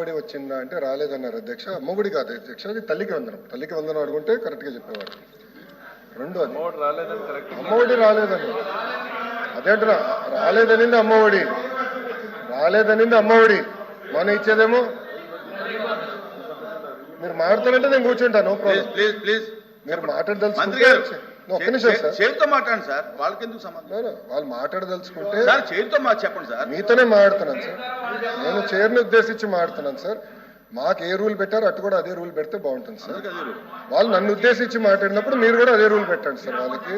అమ్మఒడి వచ్చిందా అంటే రాలేదన్నారు అధ్యక్ష. అమ్మఒడి కాదు అధ్యక్ష. అది తల్లికి వందనం. తల్లికి వందనం అడుగుంటే కరెక్ట్గా చెప్పేవాడు రెండు అది అమ్మఒడి రాలేదని. అదేంటరా రాలేదనింది అమ్మఒడి. రాలేదనింది అమ్మఒడి. మనం ఇచ్చేదేమో? మీరు మాట్లాడారంటే నేను కూర్చుంటాను ప్లీజ్ ప్లీజ్ మీరు మాట్లాడదలుచుకుంటే గారు ఒక్క నిమిషం సార్. చేతితో మాట్లాడండి సార్. వాళ్ళకి ఎందుకు సంబంధం no, వాళ్ళు మాట్లాడదలుచుకుంటే సార్ చేతితో మా చెప్పండి సార్. మీతోనే మాట్లాడుతున్నాను సార్. నేను చైర్ని ఉద్దేశించి మాట్లాడుతున్నాను సార్ మాకు ఏ రూల్ పెట్టారో అటు కూడా అదే రూల్ పెడితే బాగుంటుంది సార్ వాళ్ళు నన్ను ఉద్దేశించి మాట్లాడినప్పుడు మీరు కూడా అదే రూల్ పెట్టండి సార్ వాళ్ళకి.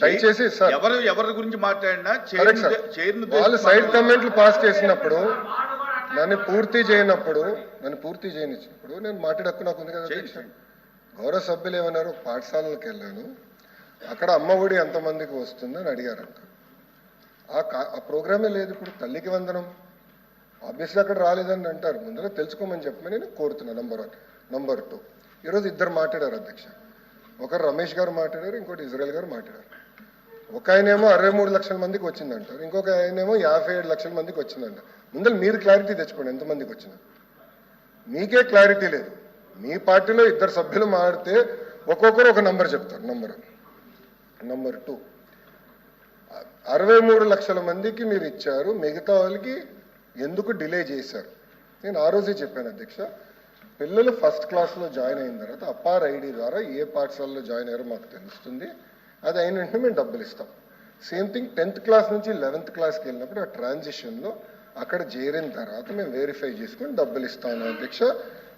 దయచేసి సార్. ఎవరు ఎవరి గురించి మాట్లాడినా వాళ్ళు సైడ్ కమెంట్లు పాస్ చేసినప్పుడు నన్ను పూర్తి చేయనప్పుడు నన్ను పూర్తి చేయనిచ్చినప్పుడు నేను మాట్లాడే హక్కు నాకు ఉంది కదా గౌరవ సభ్యులు ఏమన్నారు? పాఠశాలలకు వెళ్ళాను. అక్కడ అమ్మ ఒడి ఎంతమందికి వస్తుందని అడిగారంట. కా- ఆ ప్రోగ్రామే లేదు ఇప్పుడు తల్లికి వందనం. ఆబ్వియస్లీ అక్కడ రాలేదని అంటారు. ముందర తెలుసుకోమని చెప్పమని నేను కోరుతున్నాను నంబర్ వన్ నంబర్ టూ ఈరోజు ఇద్దరు మాట్లాడారు అధ్యక్ష. ఒకరు రమేష్ గారు మాట్లాడారు ఇంకోటి ఇజ్రాయల్ గారు మాట్లాడారు. ఒక ఆయనేమో అరవై మూడు లక్షల మందికి వచ్చిందంటారు. ఇంకొక ఆయనేమో యాభై ఏడు లక్షల మందికి వచ్చిందంట. ముందర మీరు క్లారిటీ తెచ్చుకోండి ఎంతమందికి వచ్చింది. మీకే క్లారిటీ లేదు. మీ పార్టీలో ఇద్దరు సభ్యులు మాడితే ఒక్కొక్కరు ఒక నంబర్ చెప్తారు నంబర్ నంబర్ టూ అరవై మూడు లక్షల మందికి మీరు ఇచ్చారు మిగతా వాళ్ళకి ఎందుకు డిలే చేశారు? నేను ఆ రోజే చెప్పాను అధ్యక్ష. పిల్లలు ఫస్ట్ క్లాస్లో జాయిన్ అయిన తర్వాత అప్పార్ ఐడి ద్వారా ఏ పాఠశాలలో జాయిన్ అయ్యారో మాకు తెలుస్తుంది. అది అయిన వెంటనే మేము డబ్బులు ఇస్తాం. సేమ్ థింగ్ టెన్త్ క్లాస్ నుంచి లెవెన్త్ క్లాస్కి వెళ్ళినప్పుడు ఆ ట్రాన్సిషన్లో అక్కడ చేరిన తర్వాత మేము వెరిఫై చేసుకొని డబ్బులు ఇస్తాము అధ్యక్ష.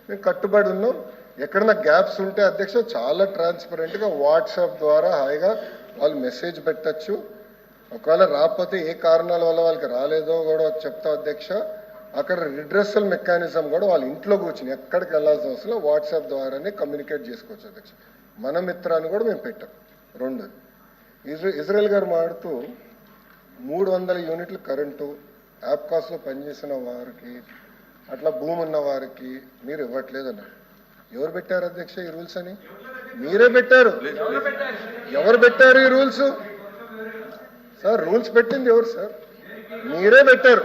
మేము కట్టుబడి ఉన్నాం. ఎక్కడన్నా గ్యాప్స్ ఉంటే అధ్యక్ష చాలా ట్రాన్స్పరెంట్గా వాట్సాప్ ద్వారా హాయిగా వాళ్ళు మెసేజ్ పెట్టచ్చు. ఒకవేళ రాకపోతే ఏ కారణాల వల్ల వాళ్ళకి రాలేదో కూడా చెప్తా అధ్యక్ష. అక్కడ రిడ్రెస్సల్ మెకానిజం కూడా వాళ్ళ ఇంట్లో కూర్చుని ఎక్కడికి వెళ్ళాల్సిన అవసరం వాట్సాప్ ద్వారానే కమ్యూనికేట్ చేసుకోవచ్చు అధ్యక్ష. మన మిత్రాన్ని కూడా మేము పెట్టాం. రెండు ఇజ్రా ఇజ్రాయెల్ గారు మాడుతూ మూడు వందల యూనిట్లు కరెంటు యాప్కాస్లో పనిచేసిన వారికి అట్లా భూమి ఉన్న వారికి మీరు ఇవ్వట్లేదు అన్నారు. ఎవరు పెట్టారు అధ్యక్ష ఈ రూల్స్ అని? మీరే పెట్టారు. ఎవరు పెట్టారు ఈ రూల్స్? సార్ రూల్స్ పెట్టింది ఎవరు సార్? మీరే పెట్టారు.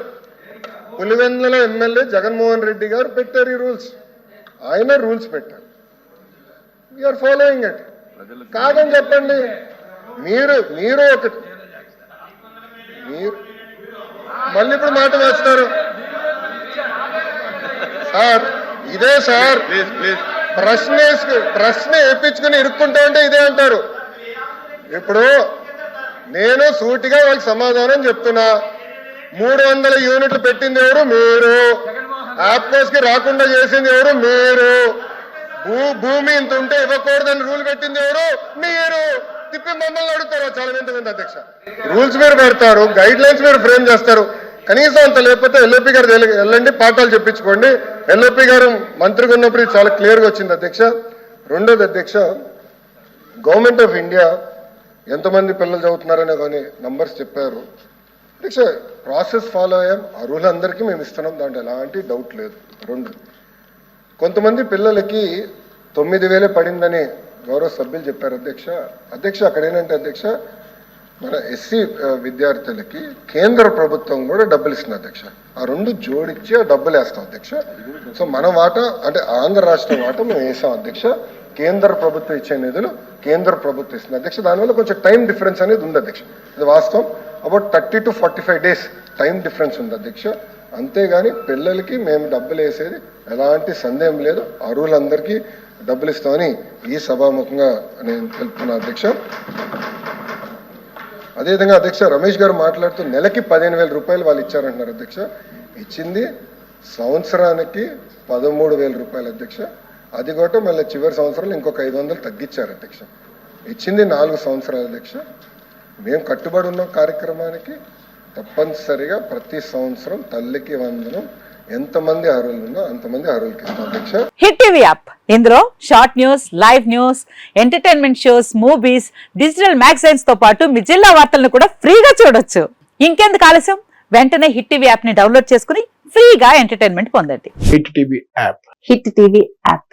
పులివెందుల ఎమ్మెల్యే జగన్మోహన్ రెడ్డి గారు పెట్టారు ఈ రూల్స్. ఆయన రూల్స్ పెట్టారు. వీఆర్ ఫాలోయింగ్ ఇట్ కాదని చెప్పండి. మీరు మీరు ఒకటి. మీరు మళ్ళీ ఇప్పుడు మాట వేస్తారు సార్ ఇదే సార్. ప్రశ్న ప్రశ్న వేయించుకుని ఇరుక్కుంటా ఉంటే ఇదే అంటారు. ఇప్పుడు నేను సూటిగా వాళ్ళకి సమాధానం చెప్తున్నా. మూడు వందల యూనిట్లు పెట్టింది ఎవరు? మీరు. ఆప్కోస్కి రాకుండా చేసింది ఎవరు? మీరు. భూ భూమి ఇంత ఉంటే ఇవ్వకూడదని రూల్ పెట్టింది ఎవరు? మీరు. తిప్పి మమ్మల్ని అడుగుతారు. చాలా మంది అధ్యక్ష. రూల్స్ మీరు పెడతారు గైడ్ లైన్స్ మీరు ఫ్రేమ్ చేస్తారు. కనీసం అంత లేకపోతే ఎల్ఓపి గారు వెళ్ళండి పాఠాలు చెప్పించుకోండి. ఎల్ఓపి గారు మంత్రిగా ఉన్నప్పుడు చాలా క్లియర్గా వచ్చింది అధ్యక్ష. రెండోది అధ్యక్ష గవర్నమెంట్ ఆఫ్ ఇండియా ఎంతమంది పిల్లలు చదువుతున్నారనే కానీ నంబర్స్ చెప్పారు. అధ్యక్ష ప్రాసెస్ ఫాలో అయ్యాం. అర్హులందరికీ మేము ఇస్తున్నాం. దాంట్లో ఎలాంటి డౌట్ లేదు. రెండు కొంతమంది పిల్లలకి తొమ్మిది వేలే పడిందని గౌరవ సభ్యులు చెప్పారు అధ్యక్ష. అధ్యక్ష అక్కడ ఏంటంటే అధ్యక్ష మన ఎస్సీ విద్యార్థులకి కేంద్ర ప్రభుత్వం కూడా డబ్బులు ఇస్తుంది అధ్యక్ష. ఆ రెండు జోడించి ఆ డబ్బులు వేస్తాం అధ్యక్ష. సో మన వాటా అంటే ఆంధ్ర రాష్ట్ర వాటా మేము వేసాం అధ్యక్ష. కేంద్ర ప్రభుత్వం ఇచ్చే నిధులు కేంద్ర ప్రభుత్వం ఇస్తుంది. అధ్యక్ష దానివల్ల కొంచెం టైం డిఫరెన్స్ అనేది ఉంది అధ్యక్ష. ఇది వాస్తవం. About thirty to forty five days time difference ఉంది అధ్యక్ష. అంతేగాని పిల్లలకి మేము డబ్బులు వేసేది ఎలాంటి సందేహం లేదు. అరువులందరికీ డబ్బులు ఇస్తామని ఈ సభాముఖంగా నేను తెలుపుతున్నా అధ్యక్ష. అదేవిధంగా అధ్యక్ష రమేష్ గారు మాట్లాడుతూ నెలకి పదిహేను వేల రూపాయలు వాళ్ళు ఇచ్చారంటున్నారు అధ్యక్ష. ఇచ్చింది సంవత్సరానికి పదమూడు వేల రూపాయలు అధ్యక్ష. అది కూడా మళ్ళీ చివరి సంవత్సరంలో ఇంకొక ఐదు వందలు తగ్గించారు అధ్యక్ష. ఇచ్చింది నాలుగు సంవత్సరాలు అధ్యక్ష. మేము కట్టుబడి ఉన్న కార్యక్రమానికి. తప్పనిసరిగా ప్రతి సంవత్సరం తల్లికి వందనం. ఎంతమంది అర్హులు ఉన్నా అంతమంది అర్హులకి అధ్యక్ష. Hit TV app. ఇందులో short news live news entertainment shows movies digital మ్యాగజైన్స్తో పాటు మీ జిల్లా వార్తలను కూడా ఫ్రీగా చూడొచ్చు. ఇంకెందుకు ఆలస్యం? వెంటనే హిట్ టీవీ యాప్ని డౌన్లోడ్ చేసుకుని ఫ్రీగా ఎంటర్టైన్మెంట్ పొందండి. Hit TV app. Hit TV app.